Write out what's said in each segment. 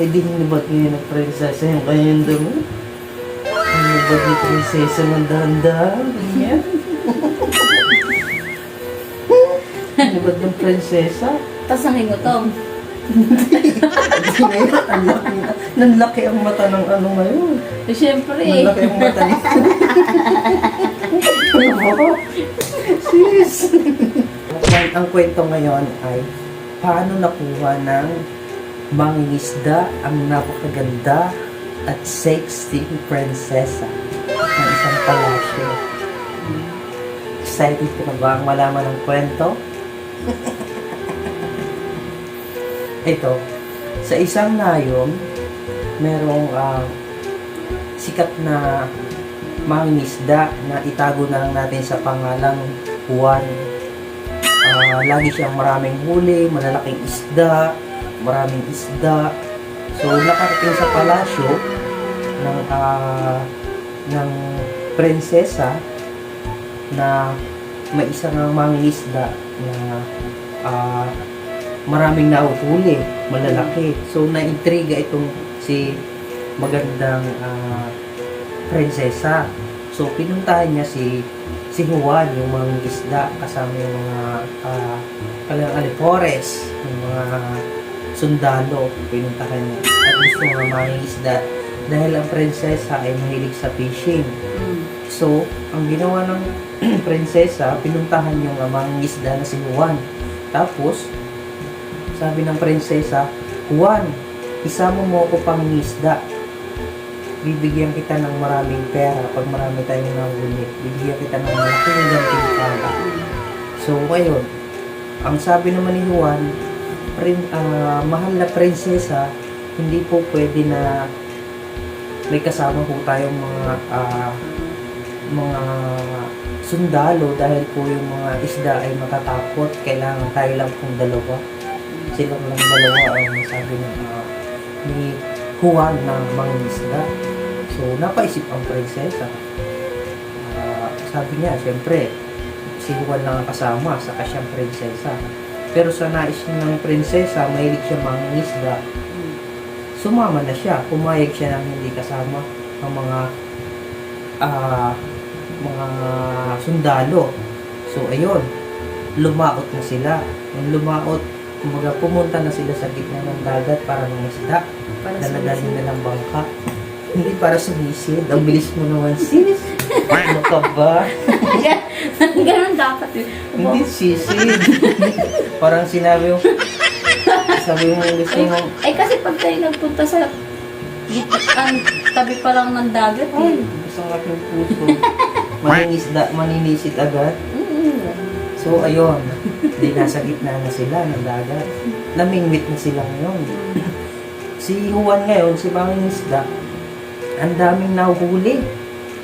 Eh di hinibad niya ng prinsesa yung kanyang dumi. Hinibad ni prinsesa ng dahan-dahan. Ganyan. hinibad ng prinsesa. Tapos ang hingutong. Hindi ngayon, ang laki na. Nanlaki ang mata ng ano ngayon. Eh, syempre. Nanlaki ang mata niya. Ano? Sis! Ang- ang kwento ngayon ay paano nakuha ng mangingisda ang napakaganda at sexy prinsesa ng isang palasyo. Excited ka na ba ang malaman ng kwento? Ito, sa isang nayon, merong ah, sikat na mangingisda na itago na lang natin sa pangalang Juan. Ah, lagi siyang maraming huli, malalaking isda, maraming isda. So, nakarating sa palasyo ng, ah, ng prinsesa na may isang mangingisda na ah, maraming nauhuli, malalaki. So, naintriga itong si magandang ah, prinsesa. So, pinuntahan niya si si Juan, yung mga isda, kasama yung mga uh, alipores, yung mga sundalo, pinuntahan niya. At gusto mga mga isda dahil ang prinsesa ay mahilig sa fishing. Mm. So, ang ginawa ng prinsesa, pinuntahan yung mga isda na si Juan. Tapos, sabi ng prinsesa, Juan, isama mo ako pang isda. Bibigyan kita ng maraming pera pag marami tayong nahuli. Bibigyan kita ng malaking gantimpala. So, ngayon, ang sabi naman ni Juan, prin, ah, mahal na prinsesa, hindi po pwede na may kasama po tayong mga ah, mga sundalo dahil po yung mga isda ay matatakot. Kailangan tayo lang pong dalawa. Silang lang dalawa ang sabi ng ah, ni Juan na mga isda. So, napaisip ang prinsesa. Ah, sabi niya, siyempre, si Juan lang ang kasama, saka siyang prinsesa. Pero sa nais ng prinsesa, mahilig siya mga isda. Sumama na siya, pumayag siya ng hindi kasama ang mga ah, mga sundalo. So, ayun, lumaot na sila. Yung lumaot, kumbaga pumunta na sila sa gitna ng dagat para ng isda. Para sa Daladali na ng bangka. Hindi para sumisid. Ang bilis mo naman, sis. Ano ka ba? Ganun dapat eh. Hindi sisid. Parang sinabi mo, sabi mo gusto mo, ay, kasi pag tayo nagpunta sa ang tabi pa lang ng dagat eh. gusto ng aking puso. Maningisda, maninisid agad. Mm. So, ayun. Di nasa gitna na sila ng dagat. Namingwit na sila ngayon. si Juan ngayon, si Mangingisda, ang daming nahuhuli.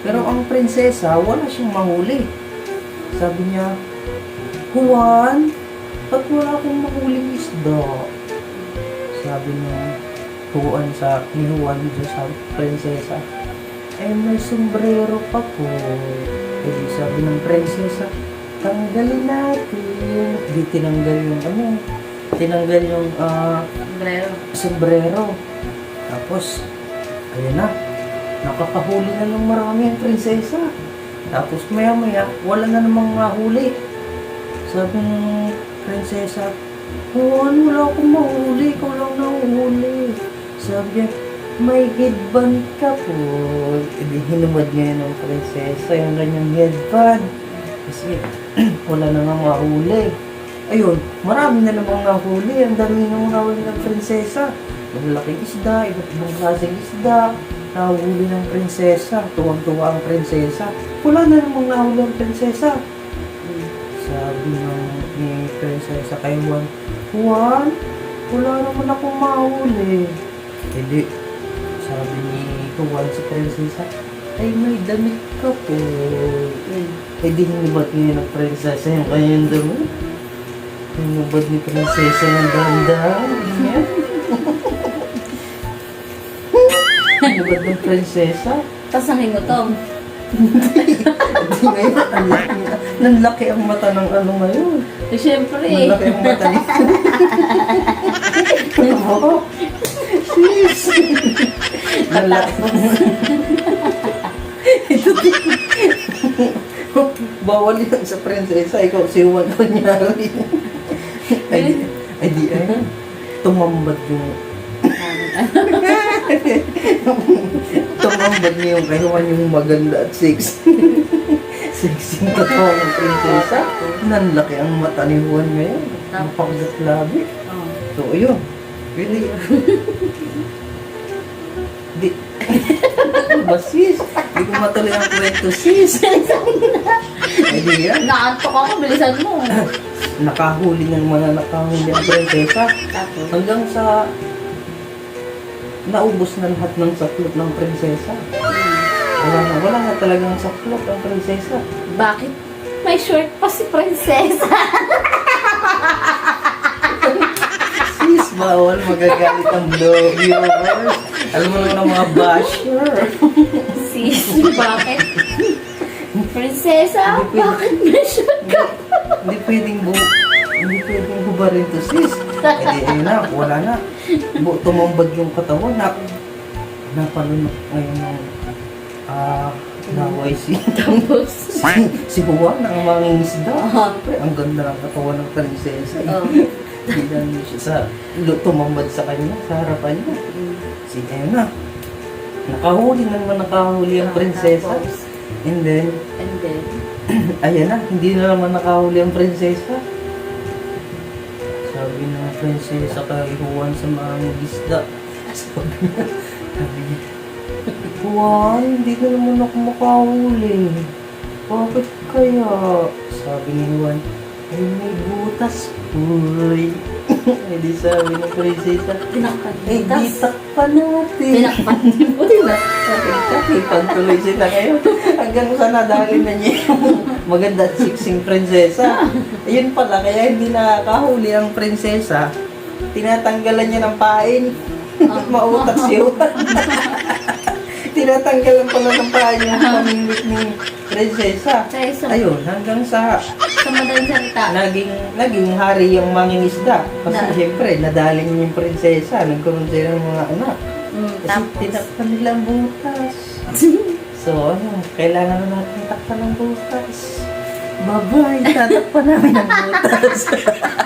Pero ang prinsesa, wala siyang mahuli. Sabi niya, Juan, ba't wala akong mahuling isda? Sabi niya, Juan sa, ni Juan doon sa prinsesa, eh may sombrero pa po. Eh sabi ng prinsesa, tanggalin natin. Di tinanggal yung ano, tinanggal yung ah, Sombrero. sombrero. Tapos, ayun na, nakakahuli na ng marami ang prinsesa. Tapos maya maya, wala na namang mahuli. Sabi ng prinsesa, Juan, wala akong mahuli, ikaw lang nahuli. Sabi may headband ka po. Hindi hinumad niya ng prinsesa, yung kanyang headband. Kasi wala na nga mahuli. Ayun, marami na namang nahuli. Ang dami nang nahuli ng prinsesa. Malalaking isda, iba't ibang klaseng isda. Nahuli ng prinsesa. Tuwang-tuwa ang prinsesa. Wala na namang nahuli ang prinsesa. Sabi ng ni prinsesa kay Juan, Juan, wala naman akong mahuli. Hindi. Sabi ni Juan sa prinsesa, ay may damit ka po. Eh di hinibad niya ng prinsesa yung kanyang damit. Hinubad ni prinsesa ng dahan-dahan. Ganyan. Hinubad ng prinsesa. Tapos ang hingutong. Hindi ngayon, ang laki na. Nanlaki ang mata ng ano ngayon. Eh, syempre. Nanlaki ang mata niya. Ano? sis. Nala- Ito Bawal yan sa prinsesa. Ikaw si Juan kunyari. ay, di, ay, di, ay. Tumambad yung Niya yung kay Juan yung maganda at sexy. sexy yung katawan ng prinsesa. Nanlaki ang mata ni Juan ngayon. Ang pagdat labi. Oh. So, ayun. Really? Di. ba sis? Di ko matuloy ang kwento sis. Ay di yan. Naantok ako, bilisan mo. Nakahuli ng mga nakahuli ang prinsesa. Hanggang sa naubos na lahat ng saklot ng prinsesa. Wala na, wala na talagang saklot ang prinsesa. bakit? May short pa si prinsesa. Sis, bawal magagalit ang vlog viewers. Alam mo naman ang mga basher. Sis, bakit? Prinsesa, Hindi pwede. bakit may short ka? Hindi pwedeng bu hindi pwedeng hubarin to sis. Eh di, ayun na, wala na. Tumambad yung katawan na napanood ngayon ng ah naway si Tapos, si, si Juan ang mangingisda. Ah. Siyempre, ang ganda ng katawan ng prinsesa. Eh. oh. Bilang siya sa lu- tumambad sa kanya, sa harapan niya. Si na. Nakahuli na naman nakahuli ang prinsesa. Tapos, And then, and then, Ayan na, hindi na naman nakahuli ang prinsesa. Sabi ng prinsesa kay Juan sa mga gisda. Sabi niya, Juan, hindi na naman ako makahuli. Bakit kaya? Sabi ni Juan, ay may butas, uy. Hindi sabi ng prinsesa, tinakpan. eh di takpan natin. Tinakpan. Buti na. Nakikipag tuloy sila ngayon. Hanggang sa nadali na niya yung maganda at siksing prinsesa. Ayun pala, kaya hindi nakakahuli ang prinsesa. Tinatanggalan niya ng pain. Mautas yun. Tinatanggalan pala ng pain yung pamingwit ni prinsesa. Sa, Ayun, hanggang sa sa madaling salita, naging naging hari yung mangingisda. Kasi Na- siyempre, nadali niya yung prinsesa. Nagkaroon sila ng mga anak. mm, Kasi tapos, tinakpan nila ang butas. So, ano, kailangan na natin takpan ng butas. Bye-bye, tatakpan namin ang butas.